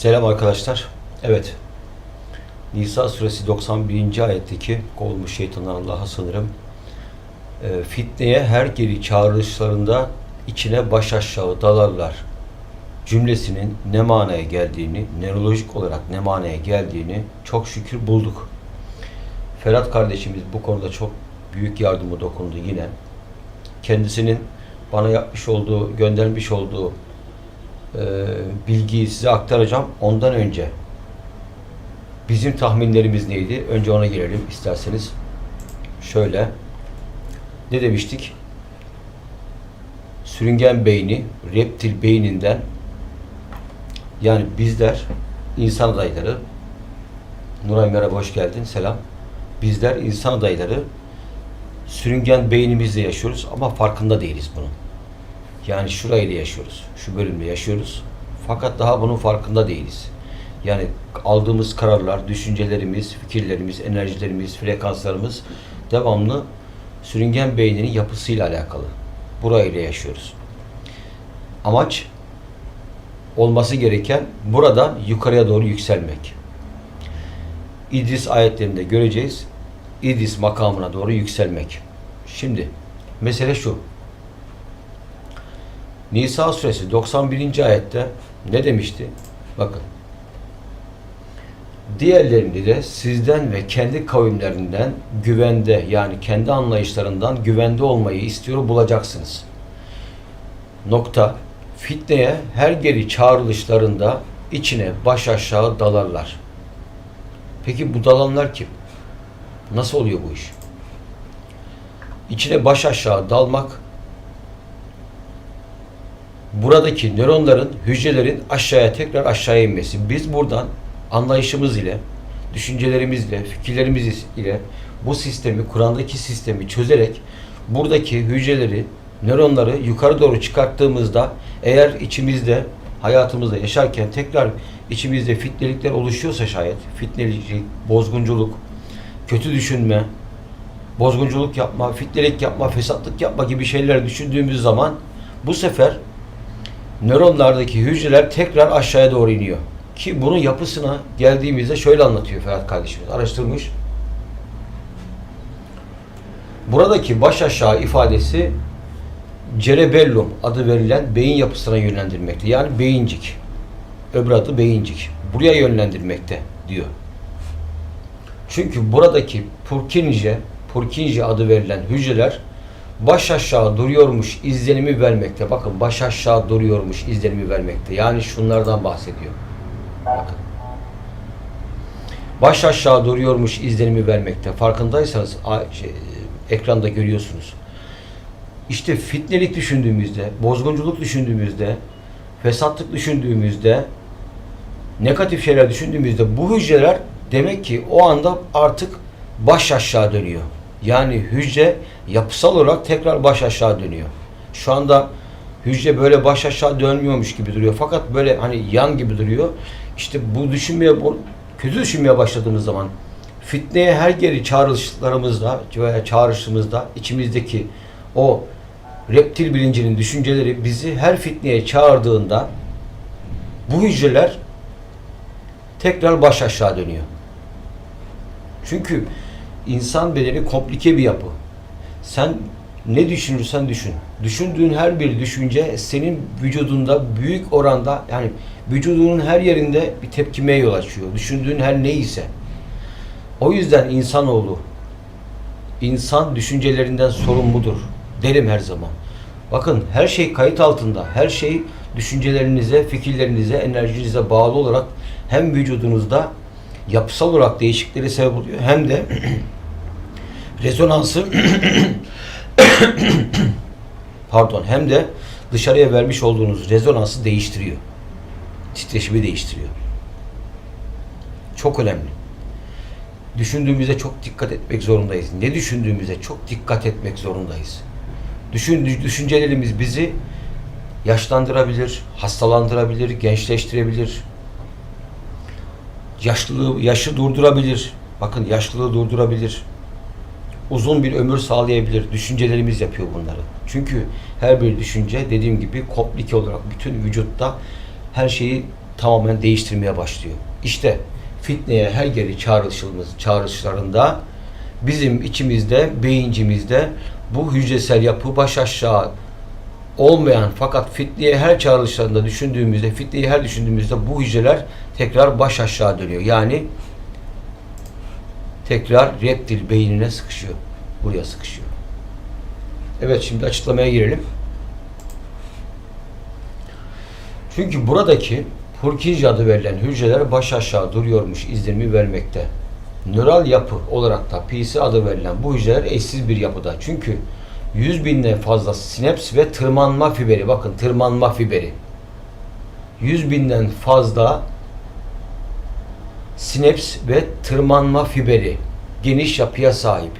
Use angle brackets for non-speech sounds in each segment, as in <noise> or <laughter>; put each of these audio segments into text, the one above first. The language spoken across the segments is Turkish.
Selam arkadaşlar. Evet. Nisa suresi 91. ayetteki kovulmuş şeytanlar Allah'a sınırım. E, fitneye her geri çağrışlarında içine baş aşağı dalarlar. Cümlesinin ne manaya geldiğini, nörolojik olarak ne manaya geldiğini çok şükür bulduk. Ferhat kardeşimiz bu konuda çok büyük yardımı dokundu yine. Kendisinin bana yapmış olduğu, göndermiş olduğu e, bilgiyi size aktaracağım. Ondan önce bizim tahminlerimiz neydi? Önce ona girelim isterseniz. Şöyle ne demiştik? Sürüngen beyni, reptil beyninden yani bizler insan adayları Nuray merhaba hoş geldin. Selam. Bizler insan adayları sürüngen beynimizle yaşıyoruz ama farkında değiliz bunun. Yani şurayla yaşıyoruz. Şu bölümde yaşıyoruz. Fakat daha bunun farkında değiliz. Yani aldığımız kararlar, düşüncelerimiz, fikirlerimiz, enerjilerimiz, frekanslarımız devamlı sürüngen beyninin yapısıyla alakalı. Burayla yaşıyoruz. Amaç olması gereken buradan yukarıya doğru yükselmek. İdris ayetlerinde göreceğiz. İdris makamına doğru yükselmek. Şimdi mesele şu. Nisa suresi 91. ayette ne demişti? Bakın. Diğerlerini de sizden ve kendi kavimlerinden güvende yani kendi anlayışlarından güvende olmayı istiyor bulacaksınız. Nokta. Fitneye her geri çağrılışlarında içine baş aşağı dalarlar. Peki bu dalanlar kim? Nasıl oluyor bu iş? İçine baş aşağı dalmak buradaki nöronların, hücrelerin aşağıya tekrar aşağıya inmesi. Biz buradan anlayışımız ile, düşüncelerimizle, fikirlerimiz ile bu sistemi, Kur'an'daki sistemi çözerek buradaki hücreleri, nöronları yukarı doğru çıkarttığımızda eğer içimizde, hayatımızda yaşarken tekrar içimizde fitnelikler oluşuyorsa şayet, fitnelik, bozgunculuk, kötü düşünme, bozgunculuk yapma, fitnelik yapma, fesatlık yapma gibi şeyler düşündüğümüz zaman bu sefer nöronlardaki hücreler tekrar aşağıya doğru iniyor. Ki bunun yapısına geldiğimizde şöyle anlatıyor Ferhat kardeşimiz. Araştırmış. Buradaki baş aşağı ifadesi cerebellum adı verilen beyin yapısına yönlendirmekte. Yani beyincik. Öbür adı beyincik. Buraya yönlendirmekte diyor. Çünkü buradaki Purkinje, Purkinje adı verilen hücreler baş aşağı duruyormuş izlenimi vermekte. Bakın baş aşağı duruyormuş izlenimi vermekte. Yani şunlardan bahsediyor. Bakın. Baş aşağı duruyormuş izlenimi vermekte. Farkındaysanız şey, ekranda görüyorsunuz. İşte fitnelik düşündüğümüzde, bozgunculuk düşündüğümüzde, fesatlık düşündüğümüzde, negatif şeyler düşündüğümüzde bu hücreler demek ki o anda artık baş aşağı dönüyor. Yani hücre yapısal olarak tekrar baş aşağı dönüyor. Şu anda hücre böyle baş aşağı dönmüyormuş gibi duruyor. Fakat böyle hani yan gibi duruyor. İşte bu düşünmeye, bu kötü düşünmeye başladığımız zaman fitneye her geri çağrışlarımızda veya çağrışımızda içimizdeki o reptil bilincinin düşünceleri bizi her fitneye çağırdığında bu hücreler tekrar baş aşağı dönüyor. Çünkü insan bedeni komplike bir yapı. Sen ne düşünürsen düşün. Düşündüğün her bir düşünce senin vücudunda büyük oranda yani vücudunun her yerinde bir tepkimeye yol açıyor. Düşündüğün her neyse. O yüzden insanoğlu insan düşüncelerinden sorumludur derim her zaman. Bakın her şey kayıt altında. Her şey düşüncelerinize, fikirlerinize, enerjinize bağlı olarak hem vücudunuzda yapısal olarak değişikliklere sebep oluyor hem de <clears throat> rezonansı <clears throat> pardon hem de dışarıya vermiş olduğunuz rezonansı değiştiriyor. Titreşimi değiştiriyor. Çok önemli. Düşündüğümüze çok dikkat etmek zorundayız. Ne düşündüğümüze çok dikkat etmek zorundayız. Düşün, düşüncelerimiz bizi yaşlandırabilir, hastalandırabilir, gençleştirebilir. Yaşlılığı, yaşı durdurabilir. Bakın yaşlılığı durdurabilir. Uzun bir ömür sağlayabilir. Düşüncelerimiz yapıyor bunları. Çünkü her bir düşünce dediğim gibi komplike olarak bütün vücutta her şeyi tamamen değiştirmeye başlıyor. İşte fitneye her geri çağrışımız, çağrışlarında bizim içimizde, beyincimizde bu hücresel yapı baş aşağı olmayan fakat fitneye her çağrışlarında düşündüğümüzde, fitneyi her düşündüğümüzde bu hücreler tekrar baş aşağı dönüyor. Yani tekrar reptil beynine sıkışıyor. Buraya sıkışıyor. Evet şimdi açıklamaya girelim. Çünkü buradaki Purkinje adı verilen hücreler baş aşağı duruyormuş izlenimi vermekte. Nöral yapı olarak da PC adı verilen bu hücreler eşsiz bir yapıda. Çünkü 100 binden fazla sinaps ve tırmanma fiberi, bakın tırmanma fiberi. 100 binden fazla sinaps ve tırmanma fiberi geniş yapıya sahip.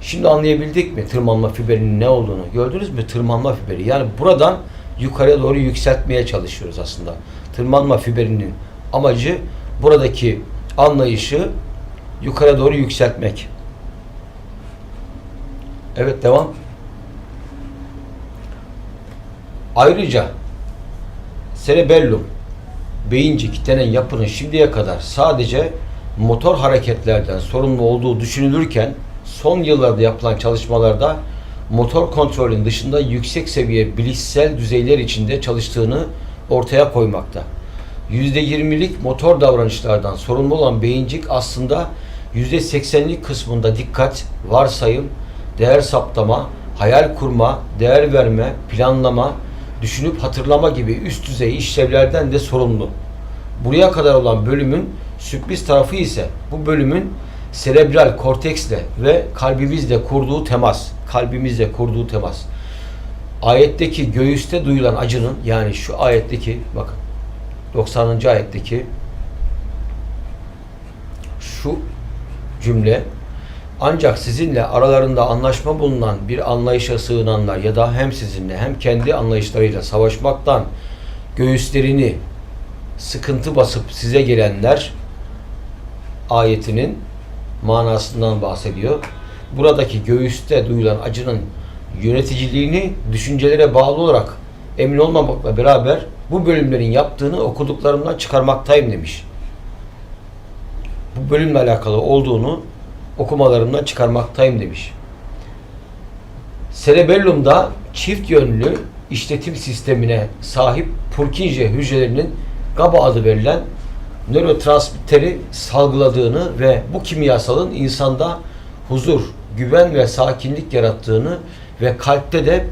Şimdi anlayabildik mi tırmanma fiberinin ne olduğunu? Gördünüz mü tırmanma fiberi? Yani buradan yukarıya doğru yükseltmeye çalışıyoruz aslında. Tırmanma fiberinin amacı buradaki anlayışı yukarı doğru yükseltmek. Evet devam. Ayrıca cerebellum beyincik denen yapının şimdiye kadar sadece motor hareketlerden sorumlu olduğu düşünülürken son yıllarda yapılan çalışmalarda motor kontrolün dışında yüksek seviye bilişsel düzeyler içinde çalıştığını ortaya koymakta. %20'lik motor davranışlardan sorumlu olan beyincik aslında %80'lik kısmında dikkat, varsayım, değer saptama, hayal kurma, değer verme, planlama, düşünüp hatırlama gibi üst düzey işlevlerden de sorumlu. Buraya kadar olan bölümün sürpriz tarafı ise bu bölümün serebral korteksle ve kalbimizle kurduğu temas, kalbimizle kurduğu temas. Ayetteki göğüste duyulan acının yani şu ayetteki bakın 90. ayetteki şu cümle ancak sizinle aralarında anlaşma bulunan bir anlayışa sığınanlar ya da hem sizinle hem kendi anlayışlarıyla savaşmaktan göğüslerini sıkıntı basıp size gelenler ayetinin manasından bahsediyor. Buradaki göğüste duyulan acının yöneticiliğini düşüncelere bağlı olarak emin olmamakla beraber bu bölümlerin yaptığını okuduklarımdan çıkarmaktayım demiş. Bu bölümle alakalı olduğunu okumalarımdan çıkarmaktayım demiş. Cerebellum'da çift yönlü işletim sistemine sahip Purkinje hücrelerinin GABA adı verilen nörotransmitteri salgıladığını ve bu kimyasalın insanda huzur, güven ve sakinlik yarattığını ve kalpte de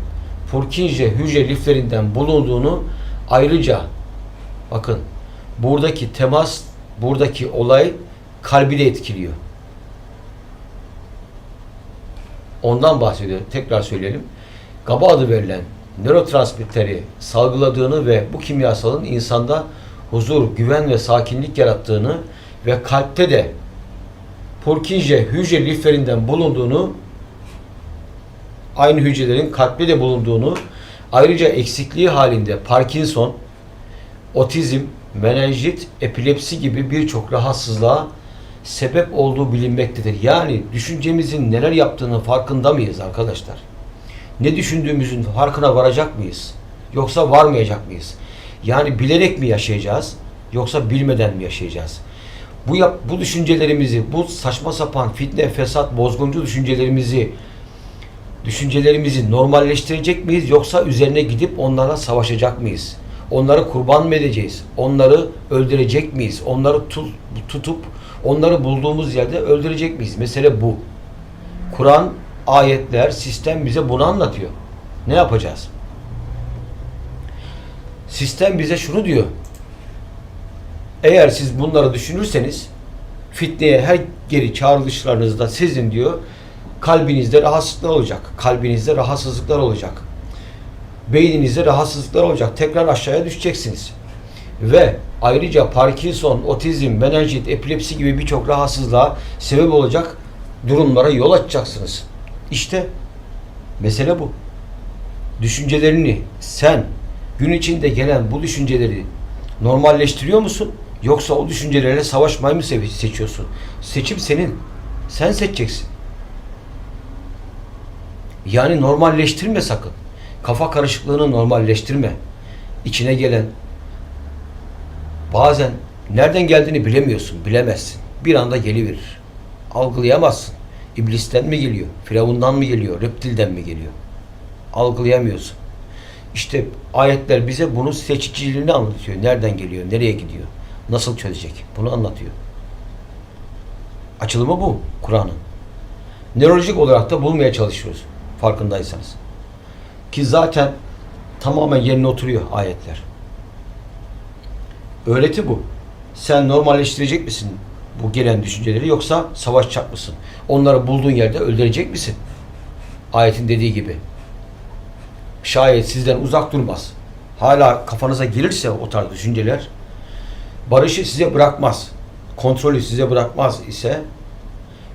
Purkinje hücre liflerinden bulunduğunu ayrıca bakın buradaki temas, buradaki olay kalbi de etkiliyor. Ondan bahsediyor. Tekrar söyleyelim. GABA adı verilen nörotransmitteri salgıladığını ve bu kimyasalın insanda huzur, güven ve sakinlik yarattığını ve kalpte de Purkinje hücre liflerinden bulunduğunu aynı hücrelerin kalpte de bulunduğunu ayrıca eksikliği halinde Parkinson, otizm, menenjit, epilepsi gibi birçok rahatsızlığa sebep olduğu bilinmektedir. Yani düşüncemizin neler yaptığını farkında mıyız arkadaşlar? Ne düşündüğümüzün farkına varacak mıyız? Yoksa varmayacak mıyız? Yani bilerek mi yaşayacağız? Yoksa bilmeden mi yaşayacağız? Bu yap, bu düşüncelerimizi, bu saçma sapan fitne, fesat, bozguncu düşüncelerimizi düşüncelerimizi normalleştirecek miyiz yoksa üzerine gidip onlara savaşacak mıyız? Onları kurban mı edeceğiz? Onları öldürecek miyiz? Onları tut, tutup onları bulduğumuz yerde öldürecek miyiz? Mesele bu. Kur'an, ayetler, sistem bize bunu anlatıyor. Ne yapacağız? Sistem bize şunu diyor. Eğer siz bunları düşünürseniz fitneye her geri çağrılışlarınızda sizin diyor kalbinizde rahatsızlıklar olacak. Kalbinizde rahatsızlıklar olacak. Beyninizde rahatsızlıklar olacak. Tekrar aşağıya düşeceksiniz. Ve ayrıca Parkinson, otizm, menenjit, epilepsi gibi birçok rahatsızlığa sebep olacak durumlara yol açacaksınız. İşte mesele bu. Düşüncelerini sen gün içinde gelen bu düşünceleri normalleştiriyor musun? Yoksa o düşüncelerle savaşmayı mı seçiyorsun? Seçim senin. Sen seçeceksin. Yani normalleştirme sakın. Kafa karışıklığını normalleştirme. İçine gelen bazen nereden geldiğini bilemiyorsun, bilemezsin. Bir anda geliverir. Algılayamazsın. İblisten mi geliyor? Firavundan mı geliyor? Reptilden mi geliyor? Algılayamıyorsun. İşte ayetler bize bunun seçiciliğini anlatıyor. Nereden geliyor? Nereye gidiyor? Nasıl çözecek? Bunu anlatıyor. Açılımı bu Kur'an'ın. Nörolojik olarak da bulmaya çalışıyoruz. Farkındaysanız. Ki zaten tamamen yerine oturuyor ayetler. Öğreti bu. Sen normalleştirecek misin bu gelen düşünceleri yoksa savaşacak mısın? Onları bulduğun yerde öldürecek misin? Ayetin dediği gibi. Şayet sizden uzak durmaz. Hala kafanıza gelirse o tarz düşünceler barışı size bırakmaz. Kontrolü size bırakmaz ise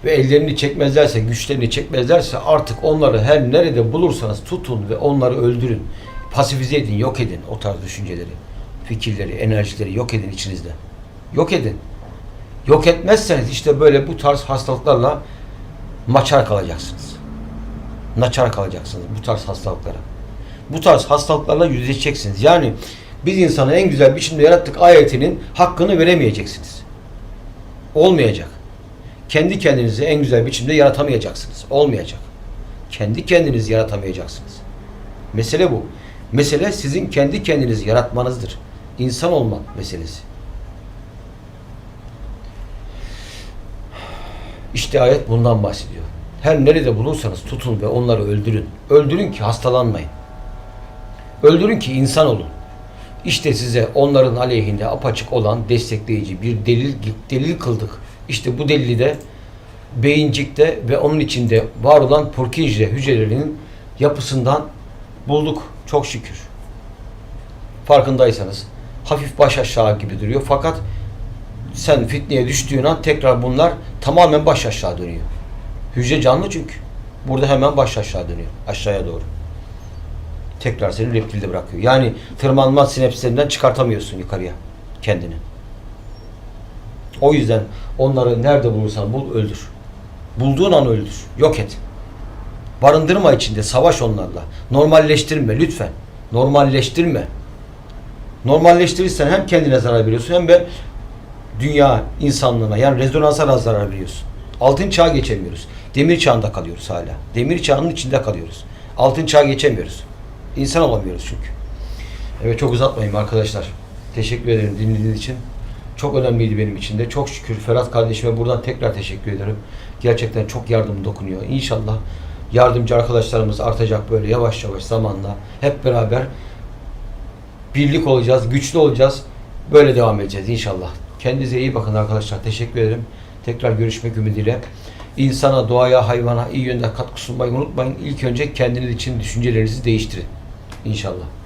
ve ellerini çekmezlerse, güçlerini çekmezlerse artık onları her nerede bulursanız tutun ve onları öldürün. Pasifize edin, yok edin o tarz düşünceleri, fikirleri, enerjileri yok edin içinizde. Yok edin. Yok etmezseniz işte böyle bu tarz hastalıklarla maçar kalacaksınız. Naçar kalacaksınız bu tarz hastalıklara. Bu tarz hastalıklarla yüzleşeceksiniz. Yani biz insanı en güzel biçimde yarattık ayetinin hakkını veremeyeceksiniz. Olmayacak. Kendi kendinizi en güzel biçimde yaratamayacaksınız. Olmayacak. Kendi kendinizi yaratamayacaksınız. Mesele bu. Mesele sizin kendi kendinizi yaratmanızdır. İnsan olmak meselesi. İşte ayet bundan bahsediyor. Her nerede bulursanız tutun ve onları öldürün. Öldürün ki hastalanmayın. Öldürün ki insan olun. İşte size onların aleyhinde apaçık olan destekleyici bir delil delil kıldık. İşte bu delili de beyincikte ve onun içinde var olan Purkinje hücrelerinin yapısından bulduk çok şükür. Farkındaysanız hafif baş aşağı gibi duruyor fakat sen fitneye düştüğün an tekrar bunlar tamamen baş aşağı dönüyor. Hücre canlı çünkü. Burada hemen baş aşağı dönüyor. Aşağıya doğru. Tekrar seni reptilde bırakıyor. Yani tırmanma sinapslerinden çıkartamıyorsun yukarıya kendini. O yüzden onları nerede bulursan bul öldür. Bulduğun an öldür. Yok et. Barındırma içinde. Savaş onlarla. Normalleştirme lütfen. Normalleştirme. Normalleştirirsen hem kendine zarar veriyorsun hem de dünya insanlığına yani rezonansa zarar veriyorsun. Altın çağa geçemiyoruz. Demir çağında kalıyoruz hala. Demir çağının içinde kalıyoruz. Altın çağa geçemiyoruz. İnsan olamıyoruz çünkü. Evet çok uzatmayayım arkadaşlar. Teşekkür ederim dinlediğiniz için. Çok önemliydi benim için de. Çok şükür Ferhat kardeşime buradan tekrar teşekkür ederim. Gerçekten çok yardım dokunuyor. İnşallah yardımcı arkadaşlarımız artacak böyle yavaş yavaş zamanla. Hep beraber birlik olacağız, güçlü olacağız. Böyle devam edeceğiz inşallah. Kendinize iyi bakın arkadaşlar. Teşekkür ederim. Tekrar görüşmek ümidiyle. İnsana, doğaya, hayvana iyi yönde katkı sunmayı unutmayın. İlk önce kendiniz için düşüncelerinizi değiştirin. İnşallah.